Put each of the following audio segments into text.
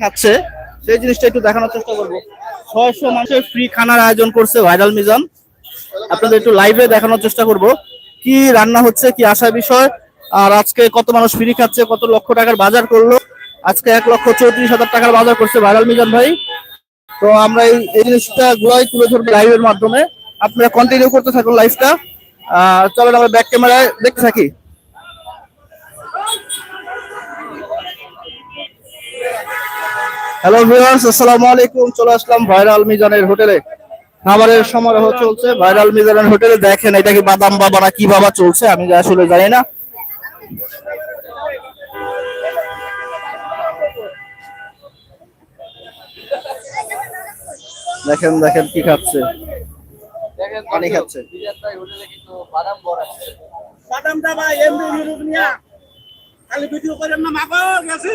খাচ্ছে, সেই জিনিসটা একটু দেখানোর চেষ্টা করব। ছয়শো মানুষের ফ্রি খানার আয়োজন করছে ভাইরাল মিজান। আপনাদের একটু লাইভে দেখানোর চেষ্টা করব। কি রান্না হচ্ছে, কি আশা বিষয়, আর আজকে কত মানুষ ফ্রি খাচ্ছে, কত লক্ষ টাকার বাজার করল। আজকে এক লক্ষ চৌত্রিশ হাজার টাকার বাজার করছে ভাইরাল মিজান ভাই। তো আমরা এই এই জিনিসটা গুলাই তুলে ধরবো লাইভের মাধ্যমে। আপনারা কন্টিনিউ করতে থাকুন লাইভটা চলেন আমরা ব্যাক ক্যামেরায় দেখতে থাকি। হ্যালো ভিউয়ার্স আসসালামু আলাইকুম। চলে আসলাম ভাইরাল মিজানের হোটেলে। খাবারের সমারোহ চলছে। ভাইরাল মিজানের হোটেলে দেখেন এটা কি বাদাম বাবা না কি বাবা চলছে আমি আসলে জানি না। দেখেন দেখেন কি খাচ্ছে। পানি খাচ্ছে। বাদামটা ভাই এমনি নিয়া। খালি ভিডিও করেন না মাগো গেছি।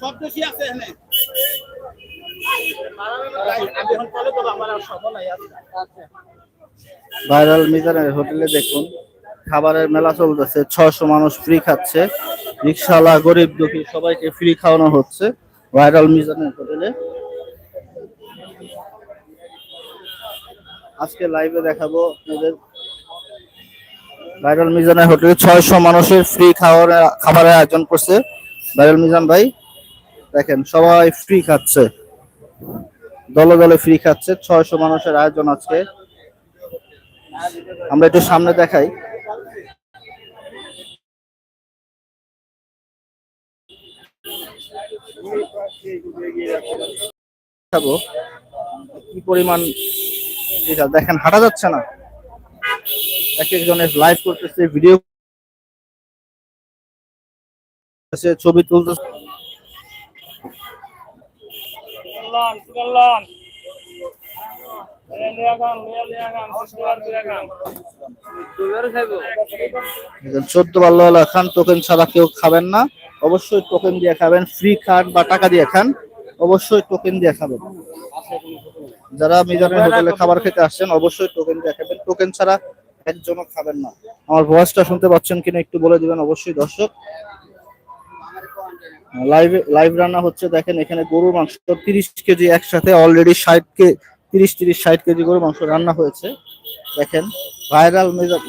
সব দেশি আছে এখানে। নাই আজকে। ভাইরাল মিজানের হোটেলে দেখুন খাবারের মেলা চলতেছে ছশো মানুষ ফ্রি খাচ্ছে। রিক্সাওয়ালা গরিব দুঃখী সবাইকে ফ্রি খাওয়ানো হচ্ছে ভাইরাল মিজানের হোটেলে। আজকে লাইভে দেখাবো আপনাদের ভাইরাল মিজানের হোটেলে ছয়শো মানুষের ফ্রি খাওয়ার, খাবারের আয়োজন করছে। ভাইরাল মিজান ভাই, দেখেন, সবাই ফ্রি খাচ্ছে। দলে দলে ফ্রি খাচ্ছে, ছয়শো মানুষের আয়োজন আজকে। আমরা একটু সামনে দেখাই। কি পরিমাণ দেখেন, হাঁটা যাচ্ছে না। এক একজনের লাইভ করতেছে ভিডিও ছবি তুলতেছে। চোদ্দ বাল্লা খান টোকেন ছাড়া কেউ খাবেন না। অবশ্যই টোকেন দিয়ে খাবেন। ফ্রি খান বা টাকা দিয়ে খান, অবশ্যই টোকেন দিয়ে খাবেন। যারা মিজানের হোটেলে খাবার খেতে আসছেন, অবশ্যই টোকেন দিয়ে খাবেন। টোকেন ছাড়া একজনও খাবেন না। আমার ভয়েসটা শুনতে পাচ্ছেন কিনা একটু বলে দিবেন অবশ্যই, দর্শক। লাইভ লাইভ রান্না হচ্ছে, দেখেন এখানে গরুর মাংস তিরিশ কেজি একসাথে অলরেডি ষাট কে, তিরিশ তিরিশ, ষাট কেজি গরুর মাংস রান্না হয়েছে। দেখেন ভাইরাল মেজাজ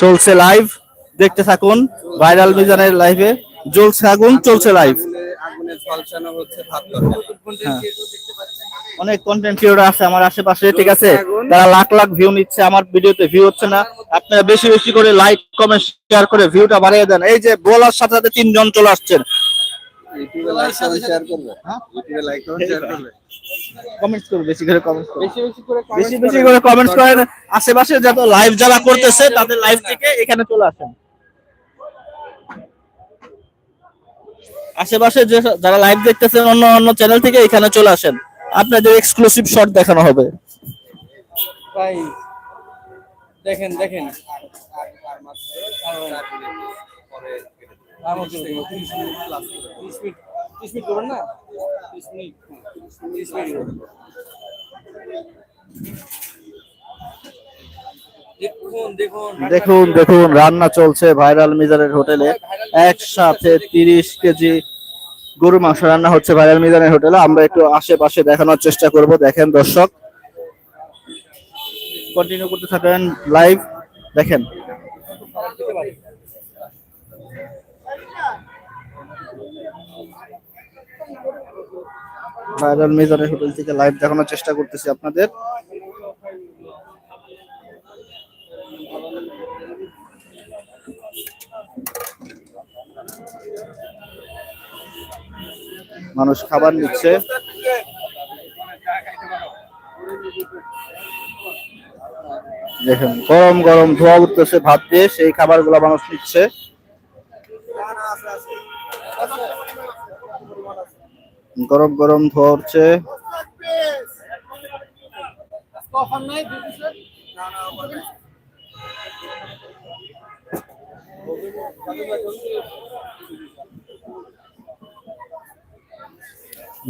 চলছে লাইভ দেখতে থাকুন ভাইরাল মিজানের লাইভে জ্বলছে আগুন, চলছে লাইভ হ্যাঁ। অনেক কন্টেন্ট ক্রিয়েটর আছে আমার আশেপাশে ঠিক আছে? তারা লাখ লাখ ভিউ নিচ্ছে আমার ভিডিওতে ভিউ হচ্ছে না। আপনারা বেশি বেশি করে লাইক কমেন্ট শেয়ার করে ভিউটা বাড়িয়ে দেন। এই যে বলার সাথে সাথে তিনজন চলে আসছেন। কমেন্টস করবে। বেশি করে কমেন্টস করবে। বেশি বেশি করে কমেন্টস করেন। আশেপাশে যত লাইভ যারা করতেছে তাদের লাইভ থেকে এখানে চলে আসেন। আশেপাশে যে যারা লাইভ দেখতেছেন, অন্য অন্য চ্যানেল থেকে এখানে চলে আসেন। আপনাদের এক্সক্লুসিভ শট দেখানো হবে। ভাই, দেখেন দেখেন। আর দেখুন দেখুন রান্না চলছে। ভাইরাল মিজানের হোটেলে। একসাথে তিরিশ কেজি গরু মাংস রান্না হচ্ছে ভাইরাল মিজানের হোটেলে। আমরা একটু আশেপাশে দেখানোর চেষ্টা করব। দেখেন দর্শক কন্টিনিউ করতে থাকেন লাইভ দেখেন। ভাইরাল মিজানের হোটেল থেকে লাইভ দেখানোর চেষ্টা করতেছি আপনাদের। মানুষ খাবার নিচ্ছে। দেখেন, গরম গরম ধোয়া উঠতেছে, ভাত দিয়ে সেই খাবারগুলো মানুষ নিচ্ছে। গরম গরম ধোয়া উঠছে।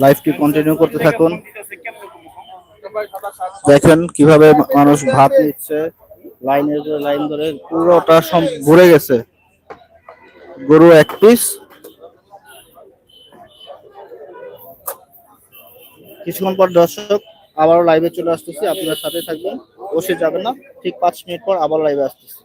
লাইভটি কন্টিনিউ করতে থাকুন। দেখেন কীভাবে মানুষ ভাত নিচ্ছে। লাইনের ধরে, লাইন ধরে পুরোটা ভরে গেছে। গরু এক পিস কিছুক্ষণ পর দর্শক, আবারও লাইভে চলে আসতেছি। আপনার সাথে থাকবেন, বসে যাবেন না। ঠিক পাঁচ মিনিট পর আবার লাইভে আসতেছি।